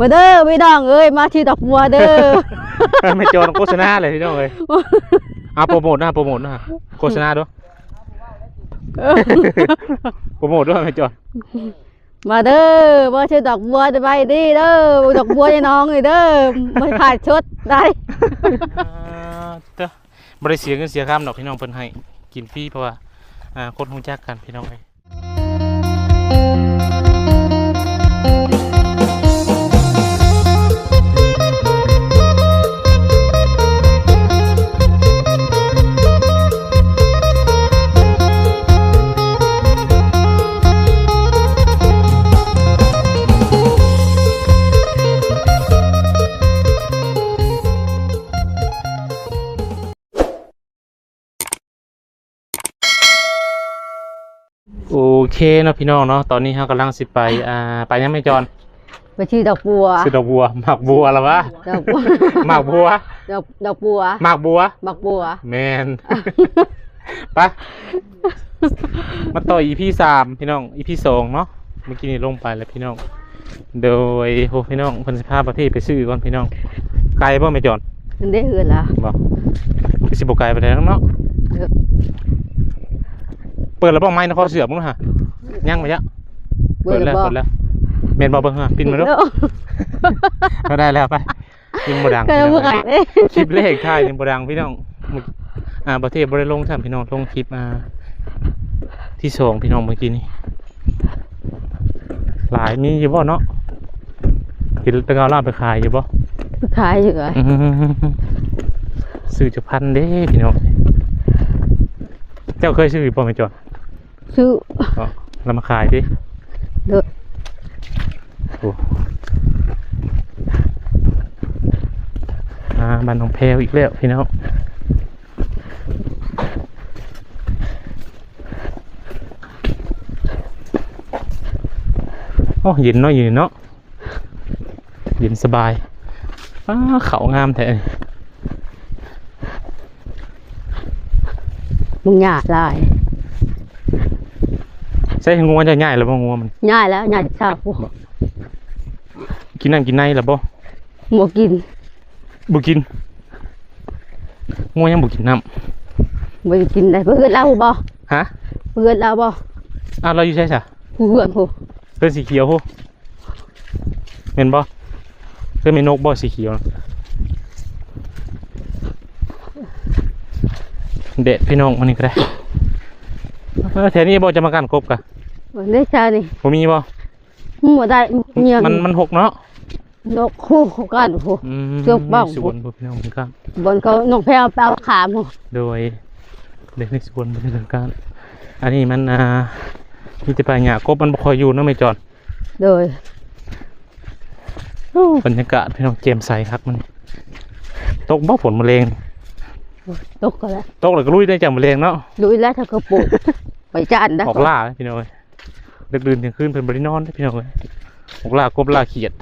มาเด้อพี่น้องเอ้ยมาที่ดอกบัวเด้อไม่โจรโฆษณาเลยพี่น้องเลยเอาโปรโมทนะโปรโมทนะโฆษณาด้วยโปรโมทด้วยไม่โจรมาเด้อมาที่ดอกบัวจะไปดีเด้อดอกบัวในน้องเลยเด้อมาขายชดได้เด้อบริเสียเงินเสียค่าดอกพี่น้องเพิ่นให้กินฟรีเพราะว่าอ่าคนรู้จักกันพี่น้องเลย เคเนาะพี่น้องเนาะตอนนี้เรากำลังสิไปอ่าไปยังไม่จรไปที่ดอกบัวซื้อดอกบัวหมากบัวละวะดอกบัวหมากบัวดอกดอกบัวหมากบัวดอกบัวแมนไปมาต่ออีพีสามพี่น้องอีพีสองเนาะเมื่อกี้นี่ลงไปแล้วพี่น้อง โดยโหพี่น้องเพันสภาพประเทศไปซื้อก่อนพี่น้องไกลบ่ไม่จอนมันได้เหือนละบ่คือสิบ่ไกลไปไหนแล้วเนาะเออเปิดแล้วบ้องไม้นครเสือมึงฮะ ยังไหมยะเบื่อแล้วบ่เปิดแล้วเมนบ่เบิ่งฮะปินมาดูเอก็ได้แล้วไปยังบ่ดังก็พี่น้องเมื่อไหร่เอ้ยคลิปแรกถ่ายยังบ่ดังพี่น้องมึกอ่าประเทศบ่ได้ลงซ้ํพี่น้องลงคลิปอ่าที่สองพี่น้องเมื่อกี้นี้หลายมีอยู่บ่เนาะกินไปเอาลาบไปขายอยู่บ่ขายอยู่เหรออื้อหือซื้อจะพันเด้พี่น้องเจ้าเคยซื้ออยู่บ่แม่จอนซื้อ อ๋อแล้วมาขายดิเด้อโอ้อ่าบ้านน้องแพรวอีกแล้วพี่น้องโอ้เย็นเนาะเย็นเนาะเย็นสบายอ้าเขางามแท้มึงหยาดลาย ใช่งัวจะง่ายหรือบ่งัวมันง่ายแล้วง่ายจากชาพวกกินนั่นกินในหรือบ่หมกินบ่กินงัวยังบ่กินน้ไม่กินได้เพื่อนเราบ่ำฮะเพื่อนเราบ่อ้าวเราอยู่ใช่ซะเพื่อนผู้เพื่อนสีเขียวฮู้เห็นบ่เพื่อนมีนกบ่สีเขียวน่ะเด็ดพี่น้องมันนี่ก็ได้เออแถวนี้บ่จะมากันกบกะ วันนี้ชานี่บ่มีบ่มึงบ่ได้เงียงมันมันหกเนาะนกคู่เขากันผู้อืมเชือกบ้างในสวนบ่พี่น้องเหมือนกันบนเขานกแพรวแปลวขามผู้โดยเด็กในสวนบ่เหมือนกันอันนี้มันอ่ามีแต่ปลาหยากบมันบ่ค่อยอยู่เนาะไม่จอนโดยบรรยากาศพี่น้องเจมใสครับมันตกบ่ฝนมะเร็งตกก็แล้วตกแล้วก็ลุยได้จากมะเร็งเนาะลุยแล้วถ้าเขาปลูกไปจานได้ออกล่าเลยพี่น้องเอ้ย ดึกดื่นเที่ยงคืนเพิ่นบ่ได้นอนเด้อพี่น้องเอ้ยออกล่ากบล่าเขียด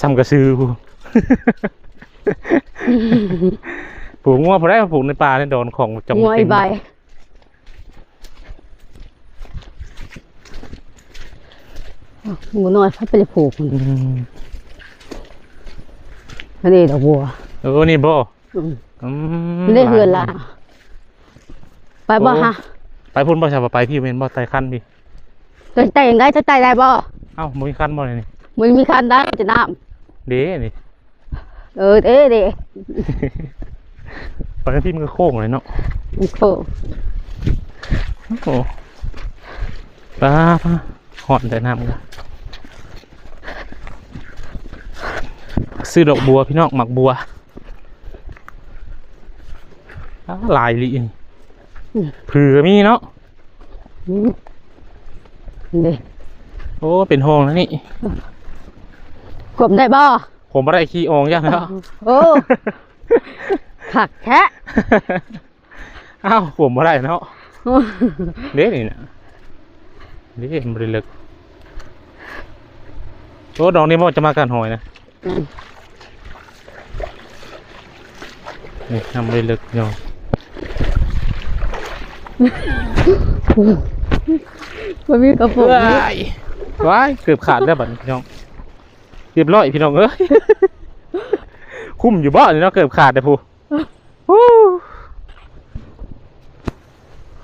ซ้ำกระซือผู้ปลูกงัวพอได้มาปลูกในป่าในดอนของจงงวยเต็มใบหมูน้อยพัดไปเลยผูกมันอืมอันนี้ดอกบัวเออนี่บ่อืมอืมไม่ได้เหือนละ ไปบ่ฮะ ไปพุ่นบ่ใช่บ่ไปพี่เม่นบ่ไต่คันพี่ จะแต่งได้จะแต่งได้บ่เอ้าบ่มีคันบ่เลยนี่มันมีคันได้จะน้เด้นี่ำเออเอ๊ะเด้ไปกันพี่มันก็โค้งเลยเนาะมันโคโอ้โหป้าป้าหอนแต่น้ำกันซื้อดอกบัวพี่น้องหมักบัวอ้าหลายลีนี่เผือมีเนาะอืม นี่โอ้เป็นห้องแล้วนี่กบได้บ่ผมไม่ได้ขี้อองย่างแล้วโอ้ขักแท้อ้าวผมไม่ได้เนาะเด็นี่นะเด็กมันบริลึกโอ้ดอกนี้มันจะมาการหอยนะนี่ทำบริลึกเนาะ มันมีกระปุกว้ายว้ายเกือบขาดแล้วบัดนี้พี่น้องเรียบร้อยพี่น้องเอ้ยคุ้มอยู่บ่นี่เนาะเกือบขาดเลยผู้ฮู้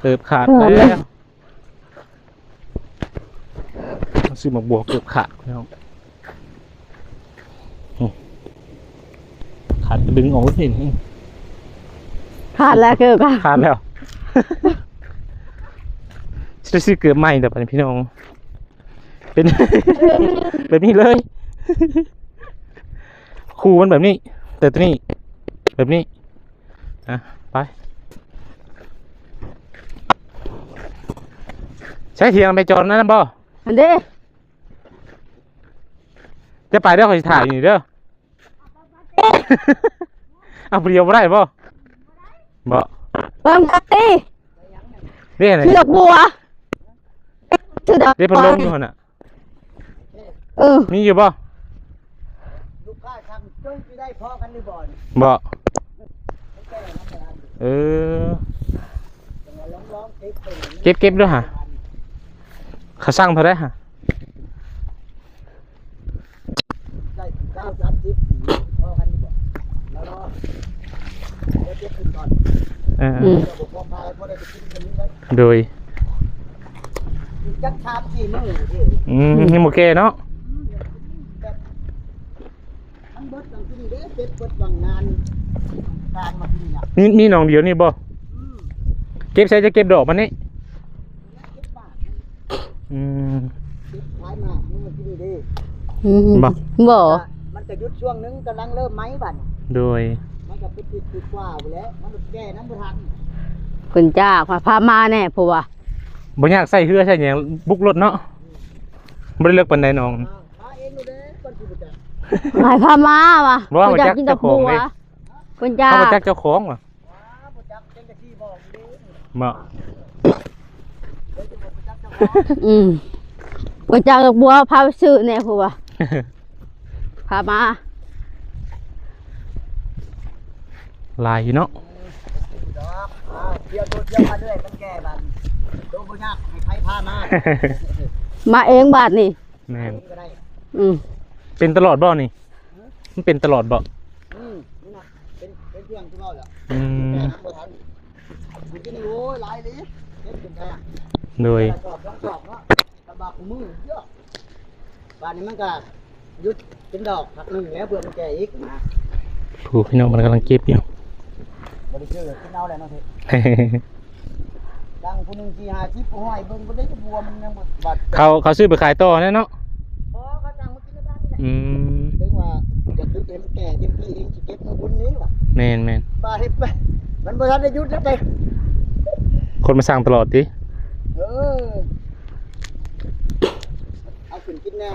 เกือบขาดแล้วซื้อมาบวกเกือบขาดพี่น้องอืมขาดก็ดึงออกนิดนึงขาดแล้วเกิดก็ขาดแล้ว จะซื้อเกือบใหม่แต่ปันพี่น้อง เป็น แบบนี้เลยครูมันแบบนี้ แต่ตัวนี้ แบบนี้ อะ ไป ใช้เทียงไปจอดนั่นนะบ่อันเด้จะไปเด้อคอยสิถ่ายอยู่นี่เด้อเอาเปรียวบ่ได้บ่บ่บางตีเรียกอะไรชื่อดอกบัว ชื่อดอกเรียกพัดลมอยู่หั่นน่ะเออมีอยู่บ่ลูกค้าทำจ้องที่ได้พอกันหรือบ่อนบ่แก้น้ำตาลเอออย่างว่าร้องๆเก็บเป็นเก็บเก็บด้วยฮะเขาสั่งเท่าไรฮะได้เก้าสามสิบพอกันหรือบ่แล้วเนาะเดี๋ยวเก็บขึ้นก่อนเอออืมเดี๋ยวผมพอพายพอได้ไปกินกันนี้แล้วโดยอีก จักชามสี่มื้อที่อืมนี่โอเคเนาะแบบมันเบิดบางทีเด้เป็ดเบิดบางงานการมาที่นี่น่ะมีมีหนองเดียวนี่บ่อืมเก็บใช้จะเก็บดอกมันนี่เก็บบาทอืม เก็บขายมานี่มาที่นี่เด้อืมบ่ บ่มันจะหยุดช่วงนึงกำลังเริ่มไหมบัดโดยมันก็เป็นติดติดกว่าไปแล้วมันแก้น้ำบ่ทันคุณจ้ามาพามาแน่เพราะว่า บ่อยากใส่เหือใส่หยังบุกรถเนาะบ่ได้เลือกปานใดน้องอ่ามาเองดูเด้ก่อนสิบ่จ้ะหายพามาว่ะบ่ว่าคุณมาจากกินดอกเจ้าของบัวเลยคุณจ้าเขาบ่จักเจ้าของว่ะว้าบ่จักจังกะที่บอกอยู่เด้บ่เดี๋ยวจะบอกบ่จักเจ้าของอืมคุณจ้าดอกบัวพาไปซื้อแน่เพราะว่าพามาลายอยู่เนาะดอกอ่าเที่ยวตัวเที่ยวมาเรื่อยมันแก้บัด โตบ่ยากให้ใครพามามาเองบาทนี่แม่นก็ได้อืมเป็นตลอดบ่นี่ มันเป็นตลอดบ่อืมนี่นะเป็นเป็นเครื่องที่ว่าแหละอืแก้มน้ำบ่ทันอยู่ที่นี่โอ้ยหลายลิตรเก็บเป็นแท้โดยสอบต้องสอบเนาะลำบากของมือเยอะบ้านนี้มันก็หยุดเป็นดอกพักหนึ่งแล้วเบื่อมันแก่อีกมาผู้พี่น้องมันกำลังเก็บอยู่ บริเชื่อกินเอาแล้วเนาะเถอะ ดังผู้หนึ่งที่หาชิปผู้ห้อยเบิ่งบ่ได้จะบวมมันยังบ่บาดเขาเขาซื้อไปขายต่อแน่เนาะพอเขาจังมากินในบ้านนี่แหละอืมเรียกว่าจะหยุดเอ็มแก่เต็มที่เองสิเก็บมาบุญนี้ว่ะแม่นแม่นบ้าเฮ็ดไปมันบ่ทันได้หยุดแล้วไปคนมาสั่งตลอดติเออเอาขึ้นกินแน่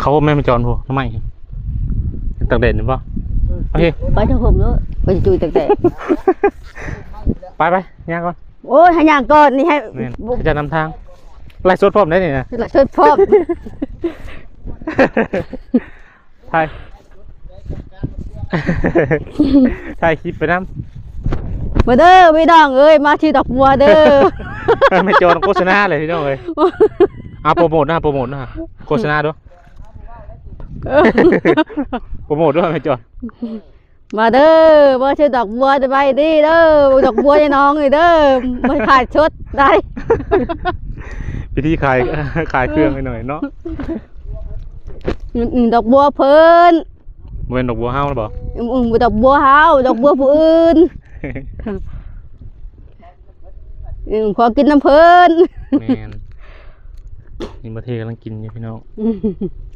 เขาแม่มาจอนผู้ทำไมตักเด่นหรือเปล่าโอเค ไปเถอะผมเนอะไปจุยแต่แต่ ไปไปย่างก่อน โอ้ยให้ย่างก่อนนี่ให้แม่นบุกจะนำทางไล่สดพร้อมได้นี่นะ หลักชดพร้อม ถ่าย ถ่ายคลิปไปน้มาเด้อพี่น้องเอ้ยมาที่ดอกบัวเด้อำไม่จอนโฆษณาเลยพี่น้องเลยเอาโปรโมทนะโปรโมทนะโฆษณาด้วย โปรโมทด้วยไม่จอน มาเด้อมาชื่อดอกบัวจะไปดีเด้อดอกบัวในน้องเลยเด้อมาขายชดได้พิธีขายขายเครื่องไปหน่อยเนาะอืมดอกบัวเพิ่นบ่เป็นดอกบัวเฮาหรือเปล่าอืมอืมดอกบัวเฮาดอกบัวผู้อื่นอืมขอกินน้ำเพิ่นแมนนี่มาเทกำลังกินอยู่พี่น้องอืม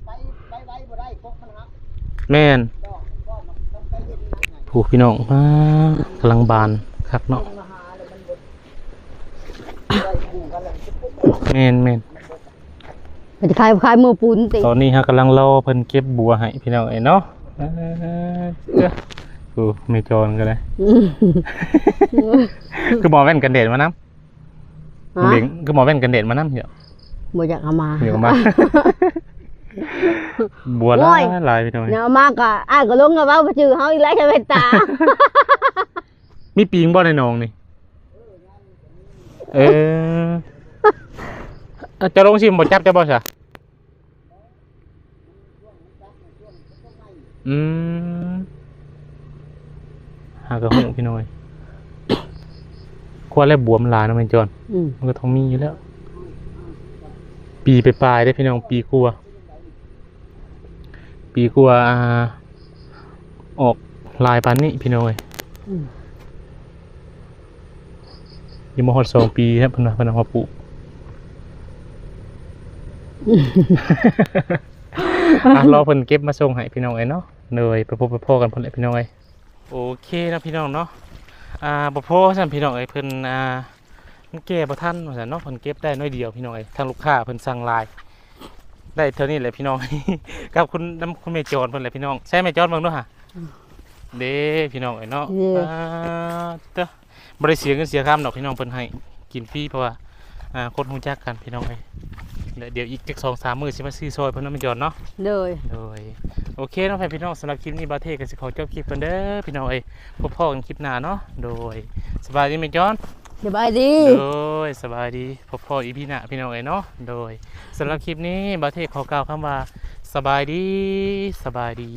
ไปไปไว้บ่ได้กกมันหักแมน ผูกพี่น้องมากำลังบานคักเนาะมาหาแล้วมันบ่ได้คู่กันแล้วมันจะปุ๊บแมนแมนมันจะขายขายมือปูนติตอนนี้ฮะกำลังรอเพิ่นเก็บบัวให้พี่น้องไอ้เนาะเอ้ยเอ้อโอ้ไม่จอนกันเลยอืมคือหมอแว่นกันแดดมานํฮะเด็กคือหมอแว่นกันแดดมานํเดี๋ยวบ่อยากเอามาเดี๋ยวมา บัวหลายหลายพี่น้องเนี่ยเอามากะอ้ายก็ลงกับว่าบ่ชื่อเฮาอีกแล้วใช่ไหมตา มีปีงบ่ในหนองนี่ เออเอาจะลงชิมบ่จับจะบ่ซะอืมหากระหงพี่น้อยกว่าแล้วบวมหลายเนาะแม่นจอนอืมมันก็ต้องมีอยู่แล้ว ปีไปปลายได้อพี่น้องปีกลัวา ปีกลัวาอ่าออกลายปานนี้พี่น้อยอืมยังมาฮอดสองปีครับเพนว่าเพนเอามาปลูกอะรอเพิ่นเก็บมาส่งให้พี่น้องเอ้ยเนาะเลยไปพบไปพ่อกันเพิ่นเลยพี่น้องเอ้ยโอเคนะพี่น้องเนาะอ่าบ่พอซั่นพี่น้องเอ้ยเพิ่นอ่ามันแก้บ่ทันว่าซั่นเนาะเพิ่นเก็บได้น้อยเดียวพี่น้องเอ้ยทางลูกค้าเพิ่นสั่งหลาย ได้เท่านี้แหละพี่น้อง กับคุณน้ำคุณแม่จอนเพิ่นแหละพี่น้องใช่แม่จอนเบิ่งดูฮะเด้พี่น้องเอ้ยเนาะเด้อ่าเด้อบ่ได้เสียเงินเสียค่าดอกพี่น้องเพิ่นให้กินฟรีเพราะว่าอ่าคนรู้จักกันพี่น้องเอ้ยเดี๋ยวเดี๋ยวอีกจัก2-3มื้อสิมาซื้อซอยเพิ่นเนาะแม่จอนเนาะ เลย โดยโอเคเน้องแฟนพี่น้องสำหรับคลิปนี้บาเทกันสิขอจบคลิปกันเด้อพี่น้องเอ้ยพบพ่อกันคลิปหน้าเนาะโดยสบายดีไหมจอน สบายดี โดยสบายดีพบพ่ออีพีหน้าพี่น้องเอ้ยเนาะโดยสำหรับคลิปนี้บาเทขอกล่าวคำว่าสบายดีสบายดี